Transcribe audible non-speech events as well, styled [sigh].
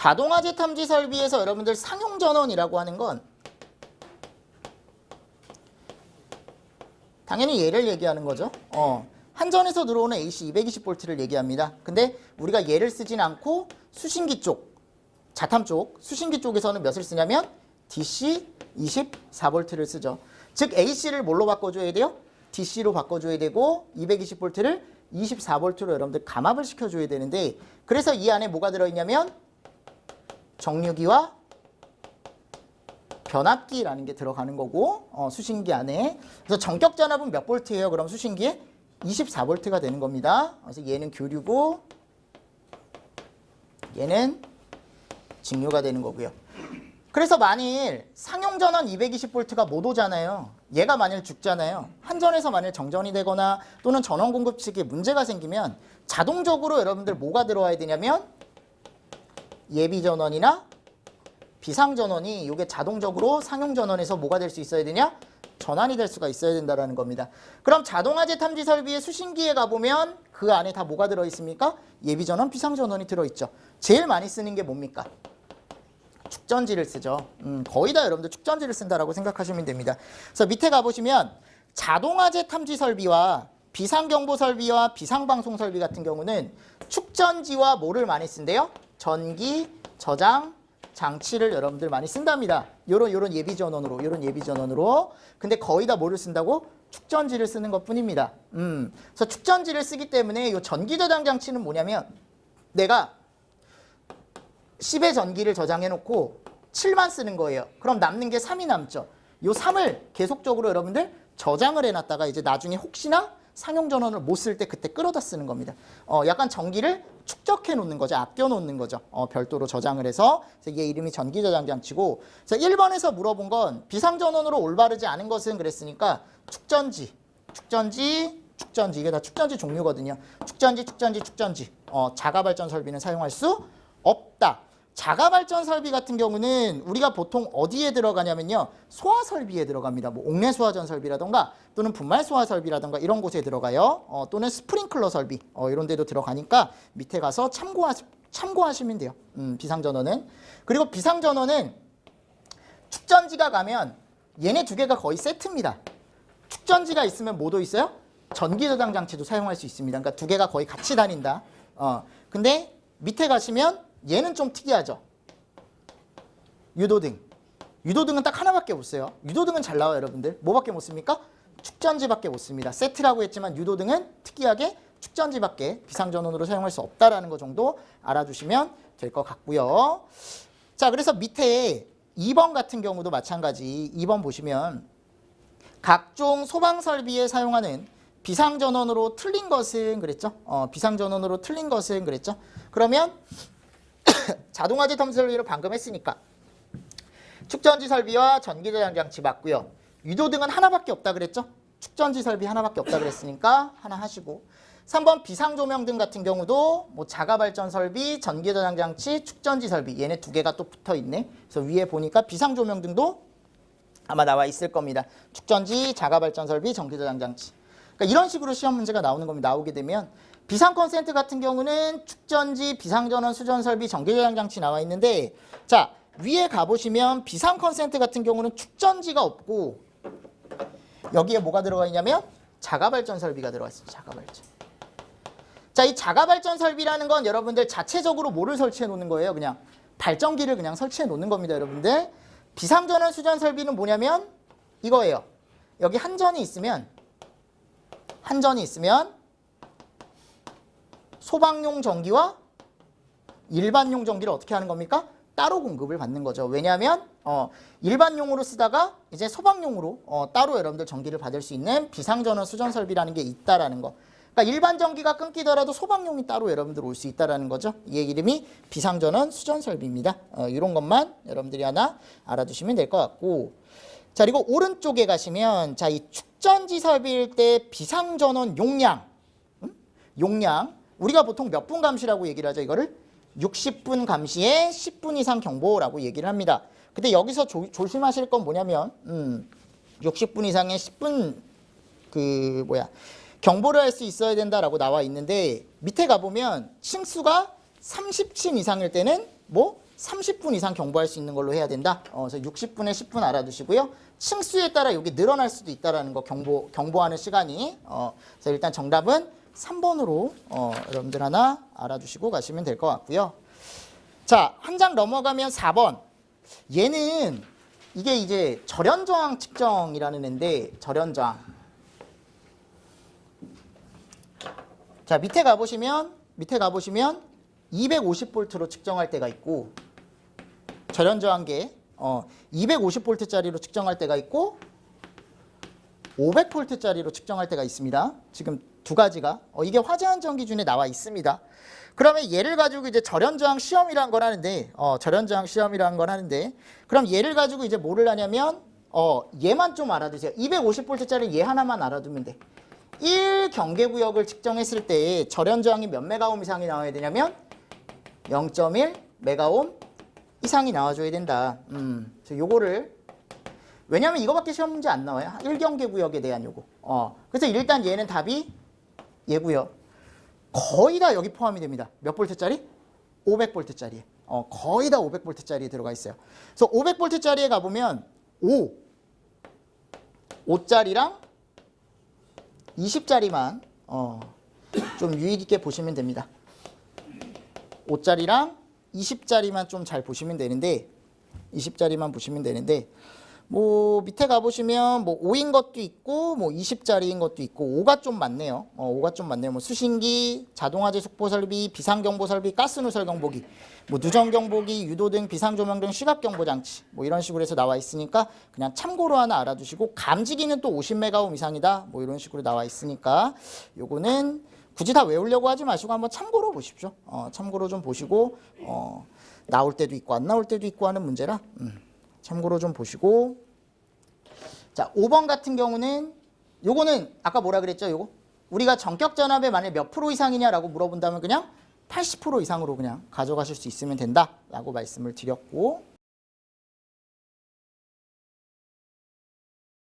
자동화재 탐지 설비에서 여러분들 상용 전원이라고 하는 건 당연히 얘를 얘기하는 거죠. 어. 한전에서 들어오는 AC 220V를 얘기합니다. 근데 우리가 얘를 쓰진 않고 수신기 쪽, 자탐 쪽, 수신기 쪽에서는 몇을 쓰냐면 DC 24V를 쓰죠. 즉 AC를 뭘로 바꿔줘야 돼요? DC로 바꿔줘야 되고 220V를 24V로 여러분들 감압을 시켜줘야 되는데 그래서 이 안에 뭐가 들어있냐면 정류기와 변압기라는 게 들어가는 거고 어, 수신기 안에 그래서 전격 전압은 몇 볼트예요? 그럼 수신기에 24볼트가 되는 겁니다. 그래서 얘는 교류고 얘는 직류가 되는 거고요. 그래서 만일 상용 전원 220볼트가 못 오잖아요. 얘가 만일 죽잖아요. 한전에서 만일 정전이 되거나 또는 전원 공급 측에 문제가 생기면 자동적으로 여러분들 뭐가 들어와야 되냐면 예비 전원이나 비상 전원이 이게 자동적으로 상용 전원에서 뭐가 될 수 있어야 되냐? 전환이 될 수가 있어야 된다라는 겁니다. 그럼 자동화재 탐지 설비의 수신기에 가보면 그 안에 다 뭐가 들어 있습니까? 예비 전원, 비상 전원이 들어 있죠. 제일 많이 쓰는 게 뭡니까? 축전지를 쓰죠. 음, 거의 다 여러분들 축전지를 쓴다라고 생각하시면 됩니다. 그래서 밑에 가보시면 자동화재 탐지 설비와 비상경보 설비와 비상방송 설비 같은 경우는 축전지와 뭐를 많이 쓴대요? 전기, 저장, 장치를 여러분들 많이 쓴답니다. 요런 요런 예비 전원으로 요런 예비 전원으로. 근데 거의 다 뭐를 쓴다고? 축전지를 쓰는 것뿐입니다. 음. 그래서 축전지를 쓰기 때문에 요 전기 저장 장치는 뭐냐면 내가 10의 전기를 저장해 놓고 7만 쓰는 거예요. 그럼 남는 게 3이 남죠. 요 3을 계속적으로 여러분들 저장을 해 놨다가 이제 나중에 혹시나 상용 전원을 못 쓸 때 그때 끌어다 쓰는 겁니다. 어, 약간 전기를 축적해 놓는 거죠. 아껴 놓는 거죠. 어, 별도로 저장을 해서 얘 이름이 전기 저장 장치고 그래서 1번에서 물어본 건 비상 전원으로 올바르지 않은 것은 그랬으니까 축전지, 축전지, 축전지 이게 다 축전지 종류거든요. 축전지, 축전지, 축전지. 어, 자가 발전 설비는 사용할 수 없다. 자가 발전 설비 같은 경우는 우리가 보통 어디에 들어가냐면요. 소화 설비에 들어갑니다. 뭐 옥내 소화전 설비라던가 또는 분말 소화 설비라던가 이런 곳에 들어가요. 어, 또는 스프링클러 설비 어, 이런 데도 들어가니까 밑에 가서 참고하, 참고하시면 돼요. 음, 비상전원은. 그리고 비상전원은 축전지가 가면 얘네 두 개가 거의 세트입니다. 축전지가 있으면 뭐도 있어요? 전기 저장 장치도 사용할 수 있습니다. 그러니까 두 개가 거의 같이 다닌다. 어. 근데 밑에 가시면 얘는 좀 특이하죠. 유도등. 유도등은 딱 하나밖에 못 써요. 유도등은 잘 나와요, 여러분들. 뭐밖에 못 씁니까? 축전지밖에 못 씁니다. 세트라고 했지만 유도등은 특이하게 축전지밖에 비상전원으로 사용할 수 없다라는 거 정도 알아주시면 될 것 같고요. 자, 그래서 밑에 2번 같은 경우도 마찬가지. 2번 보시면 각종 소방 설비에 사용하는 비상전원으로 틀린 것은 그랬죠? 어, 비상전원으로 틀린 것은 그랬죠? 그러면 [coughs] 자동화재 탐지 설비를 방금 했으니까 축전지 설비와 전기 저장 장치 맞고요. 유도 등은 하나밖에 없다 그랬죠? 축전지 설비 하나밖에 없다 그랬으니까 하나 하시고 3번 비상 조명 등 같은 경우도 뭐 자가 발전 설비, 전기 저장 장치, 축전지 설비 얘네 두 개가 또 붙어 있네. 그래서 위에 보니까 비상 조명 등도 아마 나와 있을 겁니다. 축전지, 자가 발전 설비, 전기 저장 장치. 그러니까 이런 식으로 시험 문제가 나오는 겁니다. 나오게 되면 비상 컨센트 같은 경우는 축전지, 비상전원, 수전 설비, 전기 저장 장치 나와 있는데 자, 위에 가 보시면 비상 컨센트 같은 경우는 축전지가 없고 여기에 뭐가 들어가 있냐면 자가 발전 설비가 들어가 있습니다. 자가 발전. 자, 이 자가 발전 설비라는 건 여러분들 자체적으로 뭐를 설치해 놓는 거예요? 그냥 발전기를 그냥 설치해 놓는 겁니다, 여러분들. 비상전원 수전 설비는 뭐냐면 이거예요. 여기 한전이 있으면 한전이 있으면 소방용 전기와 일반용 전기를 어떻게 하는 겁니까? 따로 공급을 받는 거죠. 왜냐하면 어, 일반용으로 쓰다가 이제 소방용으로 어, 따로 여러분들 전기를 받을 수 있는 비상전원 수전 설비라는 게 있다라는 거. 그러니까 일반 전기가 끊기더라도 소방용이 따로 여러분들 올 수 있다라는 거죠. 이 이름이 비상전원 수전 설비입니다. 어, 이런 것만 여러분들이 하나 알아두시면 될 것 같고. 자 그리고 오른쪽에 가시면 자이 축 전지 설비일 때 비상전원 용량, 음? 용량 우리가 보통 몇 분 감시라고 얘기를 하죠. 이거를 60분 감시에 10분 이상 경보라고 얘기를 합니다. 근데 여기서 조, 조심하실 건 뭐냐면 음, 60분 이상의 10분 그 뭐야 경보를 할 수 있어야 된다라고 나와 있는데 밑에 가보면 층수가 30층 이상일 때는 뭐 30분 이상 경보할 수 있는 걸로 해야 된다. 어, 그래서 60분에 10분 알아두시고요. 층수에 따라 여기 늘어날 수도 있다라는 거 경보 경보하는 시간이. 어, 그래서 일단 정답은 3번으로 어, 여러분들 하나 알아두시고 가시면 될 것 같고요. 자, 한 장 넘어가면 4번. 얘는 이게 이제 절연 저항 측정이라는 애인데 절연 저항. 자, 밑에 가 보시면 밑에 가 보시면 250볼트로 측정할 때가 있고 절연 저항계 어 250볼트짜리로 측정할 때가 있고 500볼트짜리로 측정할 때가 있습니다. 지금 두 가지가 어, 이게 화재 안 전 기준에 나와 있습니다. 그러면 얘를 가지고 이제 절연 저항 시험이란 걸 하는데 어, 절연 저항 시험이란 걸 하는데 그럼 얘를 가지고 이제 뭐를 하냐면 어, 얘만 좀 알아두세요. 250볼트짜리 얘 하나만 알아두면 돼. 1 경계 구역을 측정했을 때 절연 저항이 몇 메가옴 이상이 나와야 되냐면 0.1 메가옴 이상이 나와줘야 된다. 음, 그래서 요거를 왜냐면 이거밖에 시험 문제 안 나와요. 1경계 구역에 대한 요거. 어, 그래서 일단 얘는 답이 얘고요. 거의 다 여기 포함이 됩니다. 몇 볼트짜리? 500볼트짜리. 어, 거의 다 500볼트짜리에 들어가 있어요. 그래서 500볼트짜리에 가보면 5, 5짜리랑 20짜리만 어, 좀 유익 있게 보시면 됩니다. 5짜리랑 20짜리만 좀 잘 보시면 되는데 20짜리만 보시면 되는데 뭐 밑에 가 보시면 뭐 5인 것도 있고 뭐 20짜리인 것도 있고 5가 좀 많네요. 어, 5가 좀 많네요. 뭐 수신기, 자동화재 속보 설비, 비상 경보 설비, 가스 누설 경보기, 뭐 누전 경보기, 유도 등, 비상 조명 등 시각 경보 장치 뭐 이런 식으로 해서 나와 있으니까 그냥 참고로 하나 알아두시고 감지기는 또 50메가옴 이상이다. 뭐 이런 식으로 나와 있으니까 요거는 굳이 다 외우려고 하지 마시고 한번 참고로 보십시오. 어, 참고로 좀 보시고 어, 나올 때도 있고 안 나올 때도 있고 하는 문제라 음, 참고로 좀 보시고 자 5번 같은 경우는 요거는 아까 뭐라 그랬죠? 요거 우리가 전격 전압에 만약 몇 프로 이상이냐라고 물어본다면 그냥 80% 이상으로 그냥 가져가실 수 있으면 된다라고 말씀을 드렸고